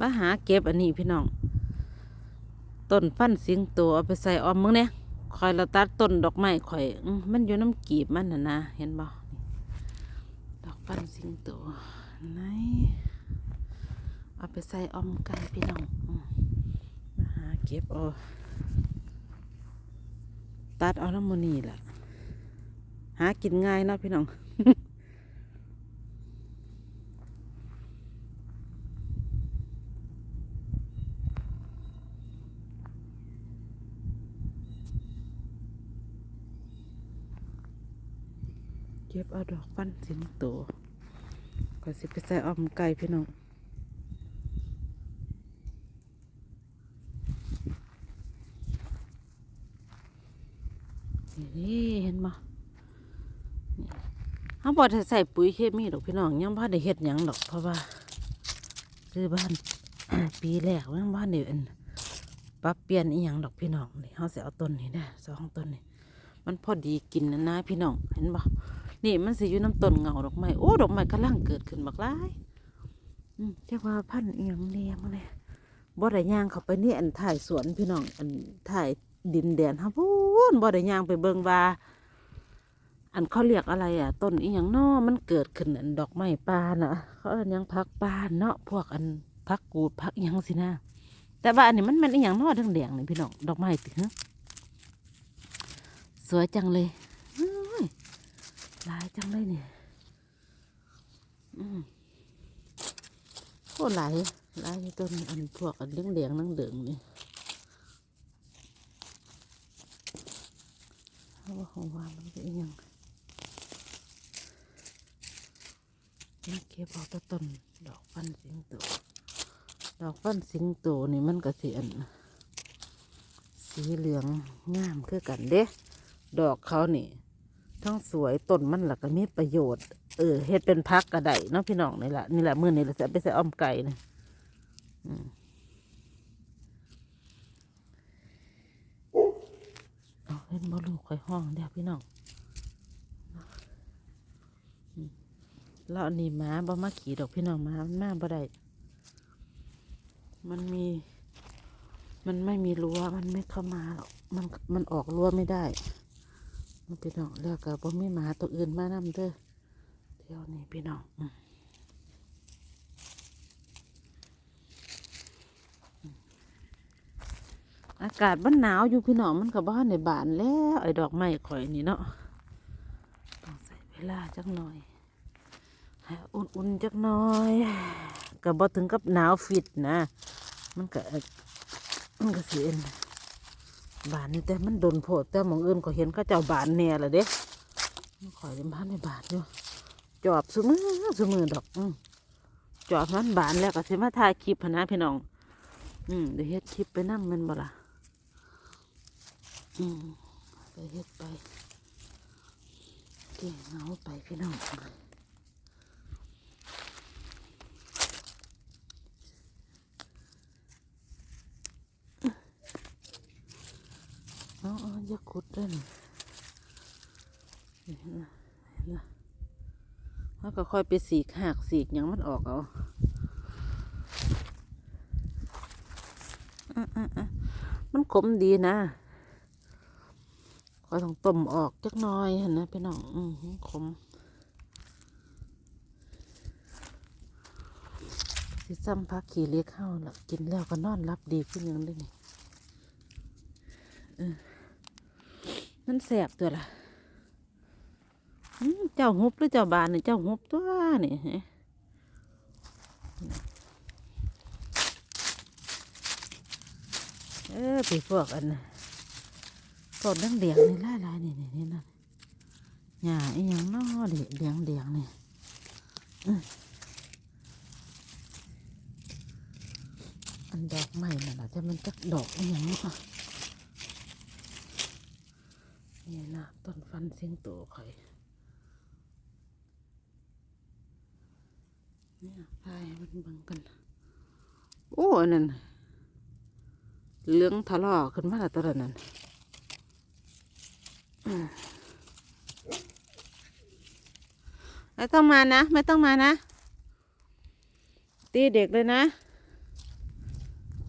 มาหาเก็บอันนี้พี่น้อง ต้นฟันสิงโตเอาไปใส่ออมมึงเนี่ยคอยเราตัดต้นดอกไม้ข่อย มันอยู่น้ำกีบมันน่ะนะ เห็นบ่ดอกฟันสิงโตไหนเอาไปใส่ออมไก่พี่น้องมาหาเก็บเอาตัดเอาน้ำมันนี่แหละหากินง่ายเนาะพี่น้อง เก็บเอาดอกฟันสิงโตก็สิไปใส่ออมไก่พี่น้องนี่เห็นบ่นี่เขาบอกจะใส่ปุ๋ยเคมีดอกพี่น้องยังพ่ได้เฮ็ดหยังดอกเพราะว่าซื้อบ้านปีแรกยังบ้านเดี๋ยวอันปรับเปลี่ยนอีหยังดอกพี่น้องนี่เขาจะเอาต้นนี้นะสองต้นนี่มันพอดีกินนะนะพี่น้องเห็นบ่ นี่มันสิอยู่น้ำต้นเงาดอกไม้โอ้ดอกไม้กำลังเกิดขึ้นบักหลายอืมเรียกว่าพันเอียงเนียงเลยบ่ได้ย่างเข้าไปนี่อันถ่ายสวนพี่น้องอันถ่ายดินแดนฮะพูนบ่ได้ย่างไปเบิ่งว่าอันเขาเรียกอะไรอะ ต้นอีหยังน้อมันเกิดขึ้นอันดอกไม้ป่าน่ะเขาเอิ้นยังพักป่าเนาะพวกอันพักกูดพักอิหยังสินะแต่ว่าอันนี้มันมันอีหยังน้อแดงๆนี่พี่น้องดอกไม้ติฮะสวยจังเลย หลายจังเลยเนี่ย อืมโอ้หลายหลายต้นอันพวกอันเลี้ยงเลี้ยงๆนั่งเดืองนี่เาว่าของหวานมันเป็นยังมาเก็บเอาแตะต้นดอกฟันสิงโต ดอกฟันสิงโตนี่มันก็สีอันสีเหลืองงามคือกันเด้ ดอกเขานี่ ทั้งสวยต้นมันหลักก็มีประโยชน์ เออเฮ็ดเป็นพักกระไดเนาะพี่น้องนี่แหละนี่แหละมือนี่แหละจะไปใส่อ้อมไก่นะเอาเล่นบอลูกคอยห้องเดี๋ยวพี่น้องแล้วอันนี้หมาบ่มาขี่ดอกพี่น้องหมามันมาบ่ได้มันมี มันไม่มีรั้วมันไม่เข้ามาหรอกมันมันออกรั้วไม่ได้ พี่น้องแล้วก็บ่มีหมาตัวอื่นมานำเด้อเที่ยวนี้พี่น้องอืมอากาศมันหนาวอยู่พี่น้องมันกับบ้านในบ้านแล้วไอ้ดอกไม้ข่อยนี่เนาะต้องใส่เวลาจักหน่อยให้อุ่นๆจักหน่อยก็บ่ถึงกับหนาวฟิตนะ มันก็มันก็เสิเอ็น บานนี่แต่มันโดนโพดแต่มองอื่นก็เห็นเขาเจ้าบานแน่แหละเด้ข่อยเป็นบ้านในบานอยู่จอบสมือสมือดอกอืจอบมันบานแล้วก็เสมาถ่ายคลิปนะพี่น้อง อืมเดี๋ยวเฮ็ดคลิปไปนั่งมันบ่ล่ะอืมไปเฮ็ดไปเก่งเงาไปพี่น้อง เอาเอาอย่าขุดเด้อนี่เห็นนะเห็นนะแล้วก็ค่อยไปสีกหักสีกหยังมันออกเอามันขมดีนะคอยต้องต้มออกจักน้อยเห็นนะพี่น้องอืมขมสิซ้ำพักขี่เลี้ยเข้าแล้วกินแล้วก็นอนรับดีขึ้นยังได้นี่ เออ มันแสบตัวละเจ้าหุบหรือเจ้าบานเนี่ยเจ้าหุบตัวนี่ฮะเออไปพวกอันน่ะต้นเลี้ยงเดียงนี่ลายลายๆนี่นี่นี่นั่นหญ้าอีหยังนาะเดียงเดียงเดียงนี่ยอันดอกไม้นั่นล่ะจะมันจักดอกอีหยังเนาะ นี่นะต้นฟันเสียงโตข่อยเนี่ยพายมันบิ่งกัน โอ้อันนั้นเหลืองทะเลาะขึ้นมาแล้วตอนนั้นไม่ต้องมานะ ไม่ต้องมานะ ตีเด็กเลยนะ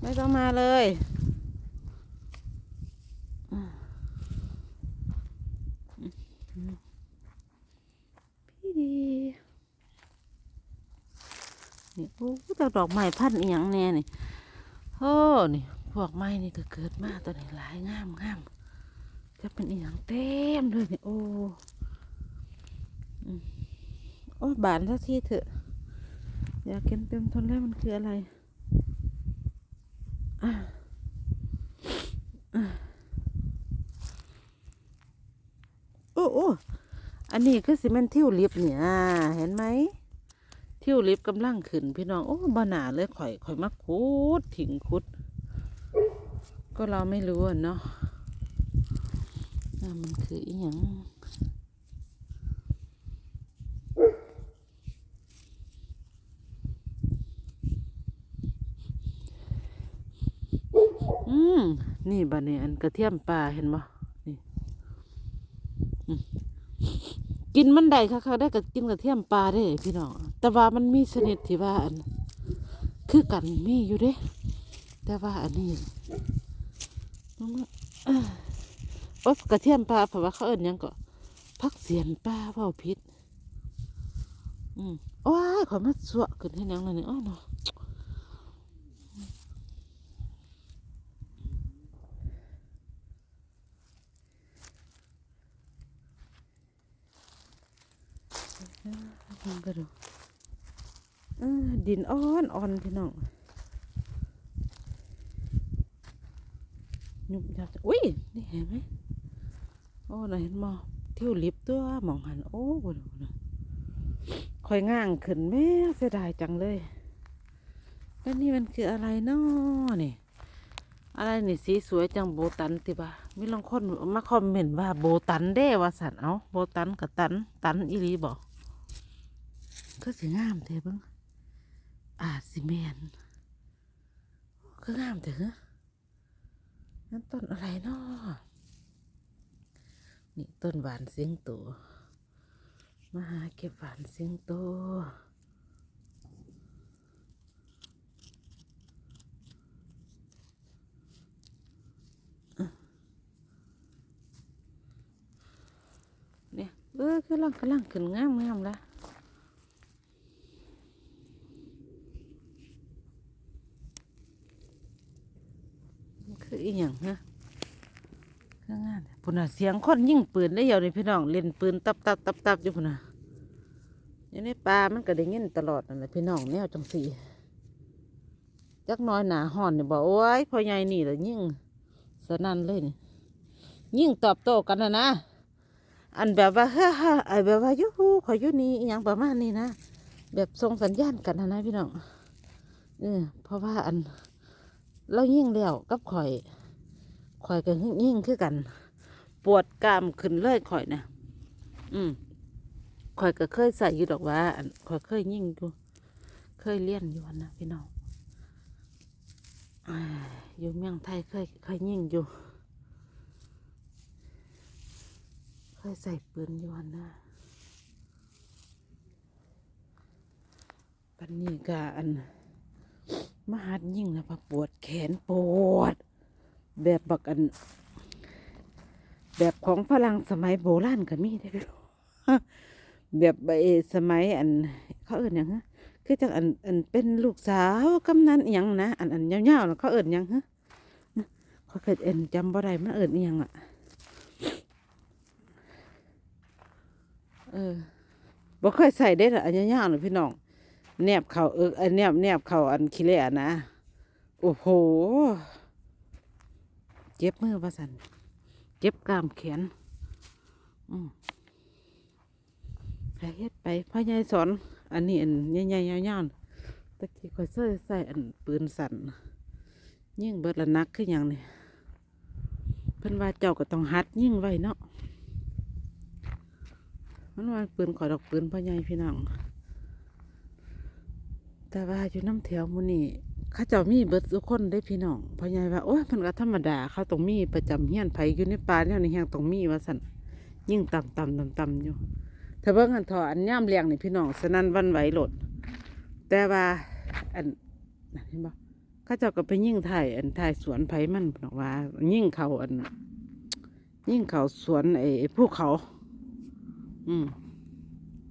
ไม่ต้องมาเลยพี่ดี นี่ โอ้แต่ดอกไม้พันธุ์อีหยังแน่นี่โอ้นี่พวกไม้นี่ก็เกิดมาตัวนี้หลายงามงามจะเป็นอีหยังเต็มเลยนี่โอ้อืมโอ้บานสักทีเถอะ อยากกินเต็มทนแล้วมันคืออะไรอะอะโอ้โอ้อันนี้คือสิเมนต์ทิวลิปเนี่ย เห็นไหม ทิวลิปกำลังขึ้น พี่น้อง โอ้บานาเลยข่อยข่อยมาคุดถิงคุด ก็เราไม่รู้อะเนาะว่ามันคืออีหยังอืมนี่บาเนี่ยอันกระเทียมปลาเห็นบ่นี่กินมันได้ค่ะค่ะได้กับกินกระเทียมปลาได้พี่น้อง แต่ว่ามันมีชนิดที่ว่าอัน คือกันมีอยู่เด้ แต่ว่าอันนี้มันว่าเอ้อโอ๊ยกระเทียมปลาเพราะว่าเขาเอิ้นยังก็พักเสียนปลาเปล่าพิษอืมโอ้ยขอมาสวะขึ้นให้นังเลยนี่อ้อเนาะมันดู ดินอ่อนอ่อนพี่น้องยุบยับอุ้ยนี่เห็นไหมโอ้น่ะเห็นมอเที่ยวลิฟต์ตัวมองหันโอ้บ่ดูนะคอยง่างขึ้นแม่เสียดายจังเลยแล้วนี่มันคืออะไรเนาะนี่อะไรนี่สีสวยจังโบตันติบ่ามีลองคนมาคอมเมนต์ว่าโบตันเด้ว่าสันเอาโบตันกับตันตันอีหลีบอกก็สิงามเท่เบิง อาจสิแมนก็งามเถอนั่นต้นอะไรเนาะนี่ต้นหวานเสียงโตมาหาเก็บหวานเสียงตอะเนี่ยเออกำลังกำลังขึ้นงามงามและมันคื ออีหยังฮะเครื่องงานพุ่นน่ะเสียงคนยิ่งปืนได้เดียวนี่พี่น้องเล่นปืนตับตับตับตับอยู่พุ่นน่ะอยู่ในป่ามันก็ได้ยินตลอดนั่นแหละพี่น้องแนวจังสีจักน้อยหนาห่อนนี่บอกโอ้ยพ่อใหญ่นี่แหละยิ่งสนั่นเลยนี่ยิ่งตอบโต้กันนะนะอันแบบว่าฮ่าฮ่าไอแบบว่ายูฮูขออยู่นี่อหย่างประมาณนี้นะแบบส่งสัญญาณกันนะนะพี่น้องเออเพราะว่าอัน เรายิงแล้วกับข่อยข่อยก็ยิ่งคือกัน ปวดกล้ามขึ้นเลยข่อยนะอืมข่อยก็เคยใส่อยู่ดอกว่าข่อยเคยยิ่งอยู่เคยเลี้ยนอยู่นนะพี่น้องอยู่เมืองไทยเคยเคยยิ่งอยู่ เคยใส่ปืนอยู่นนะปันนี้ก็อัน มาหัดยิ่งนะพะปวดแขนปวด แบบบักอัน แบบของฝรั่งสมัยโบราณก็มีได้พี่น้องแบบใบสมัยอัน เขาเอิ้นยังฮะคือจังอันอันเป็นลูกสาวกำนันยังนะอันอันยาวๆน่ะเขาเอิ้นยังฮะเขาเคยเอิ้นจำบ่ได้มันเอิ้นอหยังอะเออบ่เคยใส่ได้ออันยาวๆน่ะพี่น้อง แนบเขาเอออันแนบแนบเขาอันขี้เลนะ โอ้โห เจ็บมือว่าสัน เจ็บกล้ามแขนอืมไปเฮ็ดไปพ่อใหญ่สอน อันนี้อันใหญ่ๆยาวๆตะกี้ข่อยใส่ใส่อันปืนสั่นยิ่งเบิดละนักคือหยังนี่เพิ่นว่าเจ้าก็ต้องหัดยิ่งไว้เนาะมันว่าปืนขอดอกปืนพ่อใหญ่พี่น้อง แต่ว่าอยู่น้ำแถวมูนี่เขาเจ้ามีเบิดทุกคนได้พี่น้องพ่อใหญ่ว่าโอ้ยมันก็ธรรมดาเขาต้องมีประจำเฮียนไผอยู่ในป่าเนี่ยนี่แฮงต้องมีว่าสั่นยิ่งต่ำต่ำต่ำต่ำอยู่ถ้าเบิ่งอันทออันย่ามเลียงนี่พี่น้องสนั่นวันไหวหลด แต่ว่าอันเห็นบ่ขเขาเจ้าก็ไปยิ่งถ่ายอันถ่ายสวนไผมันดอกว่า ยิ่งเขาอัน ยิ่งเขาสวนไอ้ภูเขา อืม